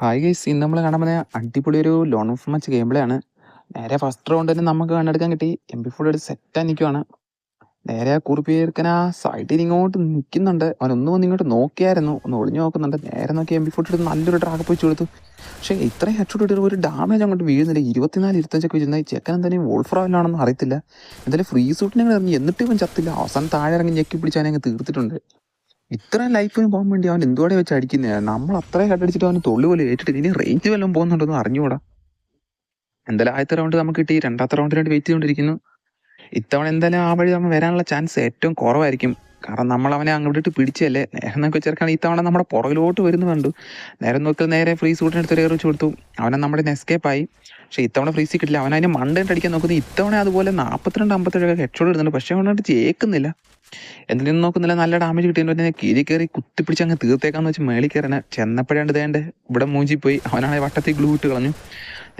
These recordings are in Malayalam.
ഹായ് ഗൈസ് ഇന്ന് നമ്മൾ കാണാൻ പോകുന്ന അടിപൊളി ഒരു ലോൺ ഓഫ് മച്ച് ഗെയിം ആണ് നേരെ ഫസ്റ്റ് റൗണ്ട് തന്നെ നമുക്ക് കണ്ടെടുക്കാൻ കിട്ടി. എം പി ഫോർ എടുത്ത് സെറ്റായി നിൽക്കുവാണ് നേരെ ആ കുറിപ്പ് ചേർക്കൻ ആ സൈഡിൽ ഇങ്ങോട്ട് നിൽക്കുന്നുണ്ട് അവൻ ഒന്ന് വന്ന് ഇങ്ങോട്ട് നോക്കിയായിരുന്നു. ഒന്ന് ഒളിഞ്ഞു നോക്കുന്നുണ്ട്. നേരെ നോക്കി എം പി ഫോർ എടുത്ത് നല്ലൊരു ഡ്രാഗ് പോയി കൊടുത്തു. പക്ഷേ ഇത്രയും ഹെഡ് ഇട്ട് ഒരു ഡാമേജ് അങ്ങോട്ട് വീഴുന്നില്ല. ഇരുപത്തിനാല് ഇരുപത്തഞ്ചൊക്കെ വെച്ചിരുന്ന ചെക്കൻ എന്തായാലും വോൾഫ്രാവിലാണെന്ന് അറിയത്തില്ല. എന്തായാലും ഫ്രീ സൂട്ടിനെ ഇറങ്ങി. എന്നിട്ട് ഇവൻ ചത്തില്ല. അവസാനം താഴെ ഇറങ്ങി ഞെക്കി പിടിച്ചാൽ അങ്ങ് തീർത്തിട്ടുണ്ട്. ഇത്രയും ലൈഫിന് പോകാൻ വേണ്ടി അവൻ എന്തുകൂടെ വെച്ച് അടിക്കുന്നേ? നമ്മൾ അത്രയും കണ്ടടിച്ചിട്ട് അവന് തൊള്ളി പോലെ ഏറ്റിട്ട് ഇനി റേഞ്ച് വല്ലതും പോകുന്നുണ്ടെന്ന് അറിഞ്ഞുകൂടാ. എന്തായാലും ആദ്യത്തെ റൗണ്ട് നമുക്ക് കിട്ടി. രണ്ടാമത്തെ റൗണ്ടിനായിട്ട് വെയിറ്റ് ചെയ്തുകൊണ്ടിരിക്കുന്നു. ഇത്തവണ എന്തായാലും ആ വഴി നമ്മൾ വരാനുള്ള ചാൻസ് ഏറ്റവും കുറവായിരിക്കും. കാരണം നമ്മൾ അവനെ അങ്ങോട്ട് പിടിച്ചല്ലേ? നേരെ നോക്കി ഈ ഇത്തവണ നമ്മുടെ പുറകിലോട്ട് വരുന്നു കണ്ടു. നേരം നോക്കി നേരെ ഫ്രീ സൂട്ടിനെടുത്ത് കയറി വെച്ച് കൊടുത്തു. അവനെ നമ്മുടെ നെസ്കേപ്പായി പക്ഷേ ഇത്തവണ ഫ്രീ കിട്ടില്ല അവൻ അതിന് അടിക്കാൻ നോക്കുന്നത് ഇത്തവണ അതുപോലെ നാൽപ്പത്തിരണ്ട് അമ്പത്തേഴൊക്കെ ഹെഡ്ഷോട്ട് ഇടുന്നുണ്ട്. പക്ഷേ അവനോട്ട് ജയിക്കുന്നില്ല. എന്തിനും നോക്കുന്നില്ല. നല്ല ഡാമേജ് കിട്ടിയതിന്റെ പിന്നെ കീരി കയറി കുത്തിപ്പിടിച്ച് അങ്ങ് തീർത്തേക്കാന്ന് വെച്ച് മേളിൽ കയറണ ചെന്നപ്പോഴാണ്ട് ദേണ്ടേ ഇവിടെ മൂഞ്ചി പോയി. അവനാണെങ്കിൽ വട്ടത്തിൽ ഗ്ലൂ ഇട്ട് കളഞ്ഞു.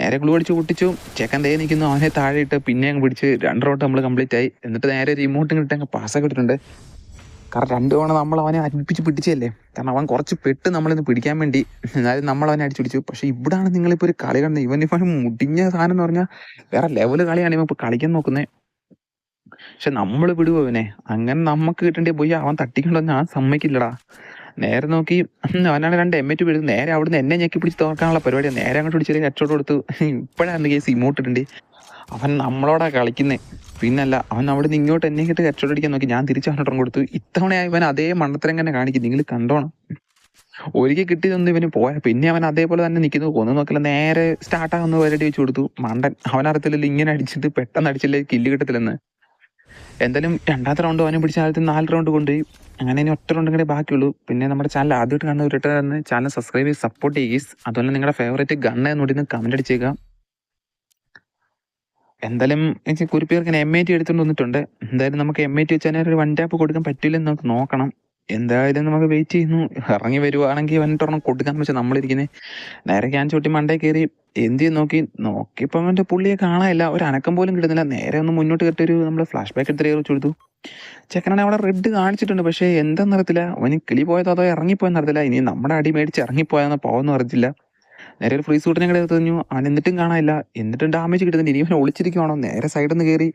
നേരെ ഗ്ലൂ അടിച്ച് പൊട്ടിച്ചു. ചെക്കൻ ദേ നിൽക്കുന്നു അവനെ താഴെ ഇട്ട് പിന്നെ അങ്ങ് പിടിച്ച് രണ്ട് റോട്ട് നമ്മൾ കംപ്ലീറ്റ് ആയി. എന്നിട്ട് നേരെ റിമോട്ട് കിട്ടി അങ്ങ് പാസ്സൊക്കെ ഇട്ടിട്ടുണ്ട്. കാരണം രണ്ട് തവണ നമ്മൾ അവനെ അടുപ്പിച്ച് പിടിച്ചല്ലേ കാരണം അവൻ കുറച്ച് പെട്ട് നമ്മളിന്ന് പിടിക്കാൻ വേണ്ടി എന്നാലും നമ്മൾ അവനെ അടിച്ചു പിടിച്ചു. പക്ഷെ ഇവിടാണ് നിങ്ങളിപ്പോൾ ഒരു കളി കണ്ടത്. ഇവൻ ഇപ്പം മുടിഞ്ഞ സാധനം എന്ന് പറഞ്ഞാൽ വേറെ ലെവൽ കളിയാണ് ഇവൻ ഇപ്പോൾ കളിക്കാൻ നോക്കുന്നത് പക്ഷെ നമ്മൾ വിടുവോ അവനെ അങ്ങനെ നമുക്ക് കിട്ടേണ്ടി പോയി അവൻ തട്ടിക്കണ്ടോ ഞാൻ സമ്മതിക്കില്ലടാ. നേരെ നോക്കി അവനാണ് രണ്ട് എം എറ്റ് പിടിച്ച് നേരെ അവിടുന്ന് എന്നെ ഞെക്കി പിടിച്ച് തോർക്കാനുള്ള പരിപാടിയാണ് നേരെ അങ്ങോട്ട് പിടിച്ചൊരു ഹെഡ്ഷോട്ട് കൊടുത്തു ഇപ്പോഴാണ് കേസ് ഇമോട്ടിട്ടുണ്ട് അവൻ നമ്മളോടാ കളിക്കുന്നേ. പിന്നല്ല അവൻ അവിടെ നിന്ന് ഇങ്ങോട്ട് എന്നെ കിട്ട് കച്ചവടിക്കാൻ നോക്കി. ഞാൻ തിരിച്ചു അവനോട്ടും കൊടുത്തു. ഇത്തവണ ഇവൻ അതേ മണ്ണത്തരം തന്നെ കാണിക്കും. നിങ്ങൾ കണ്ടോണം. ഒരിക്കൽ കിട്ടിയതൊന്നും ഇവന് പോയാൽ പിന്നെ അവൻ അതേപോലെ തന്നെ നിൽക്കുന്നു. കൊന്നു നോക്കില്ല നേരെ സ്റ്റാർട്ടാകുന്ന പരിപാടി വെച്ച് കൊടുത്തു. മണ്ടൻ. അവനറിയത്തില്ലല്ലോ ഇങ്ങനെ അടിച്ചിട്ട് പെട്ടെന്ന് അടിച്ചില്ലേ കില്ല് കിട്ടത്തില്ലെന്ന്. എന്തായാലും രണ്ടാമത്തെ റൗണ്ട് അവനെ പിടിച്ച ആദ്യത്തെ നാല് റൗണ്ട് കൊണ്ട് അങ്ങനെ ഇനി ഒറ്റ റൗണ്ട് കൂടെ ബാക്കിയുള്ളൂ. പിന്നെ നമ്മുടെ ചാനൽ ആദ്യമായിട്ട് കാണുന്നവരുടെ ചാനൽ സബ്സ്ക്രൈബ് ചെയ്ത് സപ്പോർട്ട് ചെയ്യുക അതുപോലെ നിങ്ങളുടെ ഫേവറേറ്റ് ഗണ്ണ എന്നോട് കമന്റ് അടിച്ചേക്കുക. എന്തായാലും കുറിപ്പേർക്ക് എം ഐ ടി എടുത്തുകൊണ്ട് വന്നിട്ടുണ്ട്. എന്തായാലും നമുക്ക് എം ഐ ടി വെച്ചാൽ ഒരു വൺ ടാപ്പ് കൊടുക്കാൻ പറ്റില്ലെന്ന് നമുക്ക് നോക്കണം. എന്തായാലും നമുക്ക് വെയിറ്റ് ചെയ്യുന്നു. ഇറങ്ങി വരുവാണെങ്കിൽ വന്നിട്ടൊരെണ്ണം കൊടുക്കാൻ വെച്ചാൽ നമ്മളിരിക്കുന്നത് നേരെ ഞാൻ ചുട്ടി മണ്ടേ കയറി എന്ത് ചെയ്ത് നോക്കി. നോക്കിയപ്പോൾ അവന്റെ പുള്ളിയെ കാണാനില്ല. ഒരു അനക്കം പോലും കിട്ടുന്നില്ല. നേരെ ഒന്ന് മുന്നോട്ട് ഒരു നമ്മൾ ഫ്ലാഷ് ബാക്ക് എടുത്ത് കയറി കൊടുത്തു ചെക്കനാണ് അവിടെ റെഡ് കാണിച്ചിട്ടുണ്ട്. പക്ഷേ എന്താണെന്നറിയത്തില്ല അവന് കിളി പോയതോ അതോ ഇറങ്ങിപ്പോയെന്ന് അറിയത്തില്ല. ഇനി നമ്മുടെ അടി മേടിച്ച് ഇറങ്ങിപ്പോയെന്ന് പോകുന്നു അറിയത്തില്ല. നേരെ ഫ്രീ സൂട്ട് കൂടെ അവൻ എന്നിട്ടും കാണാനില്ല. എന്നിട്ടും ഡാമേജ് കിട്ടുന്നില്ല ഇനി ഇവനെ ഒളിച്ചിരിക്കുവാണോ? നേരെ സൈഡിൽ നിന്ന് കയറി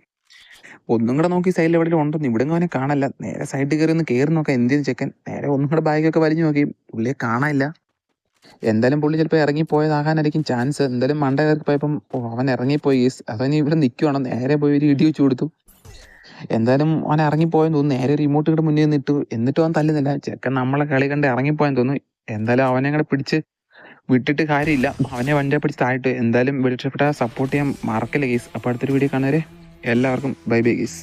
ഒന്നും കൂടെ നോക്കി സൈഡിൽ എവിടെയും ഉണ്ടെന്ന്. ഇവിടെ അവനെ കാണല്ല നേരെ സൈഡിൽ കയറി ഒന്ന് കയറി നോക്കാം. എന്തിനു ചെക്കൻ? നേരെ ഒന്നും കൂടെ ബാഗൊക്കെ വലിഞ്ഞു നോക്കി. പുള്ളിയെ കാണാനില്ല. എന്തായാലും പുള്ളി ചിലപ്പോൾ ഇറങ്ങിപ്പോയതാകാനായിരിക്കും ചാൻസ് എന്തായാലും മണ്ട കയറി പോയപ്പം അവൻ ഇറങ്ങിപ്പോയി. അതനി ഇവിടെ നിൽക്കുവാണോ നേരെ പോയി ഒരു ഇടി വെച്ച് കൊടുത്തു. എന്തായാലും അവൻ ഇറങ്ങിപ്പോയെന്ന് തോന്നുന്നു. നേരെ റിമോട്ട് ഇവിടെ മുന്നിൽ നിന്നിട്ടു. എന്നിട്ടും അവൻ തല്ലുന്നില്ല. ചെക്കൻ നമ്മളെ കളി കണ്ട് ഇറങ്ങിപ്പോയെന്ന് തോന്നുന്നു. എന്തായാലും അവനെ കൂടെ പിടിച്ച് വിട്ടിട്ട് കാര്യമില്ല. അവനെ വണ്ടിയെ പിടിച്ച് താഴ്ത്തു എന്തായാലും വിളിച്ചപ്പെട്ട സപ്പോർട്ട് ചെയ്യാൻ മറക്കില്ല ഗീസ് അപ്പോൾ അടുത്തൊരു വീഡിയോ കാണാൻ എല്ലാവർക്കും ബൈ ബൈ ഗീസ്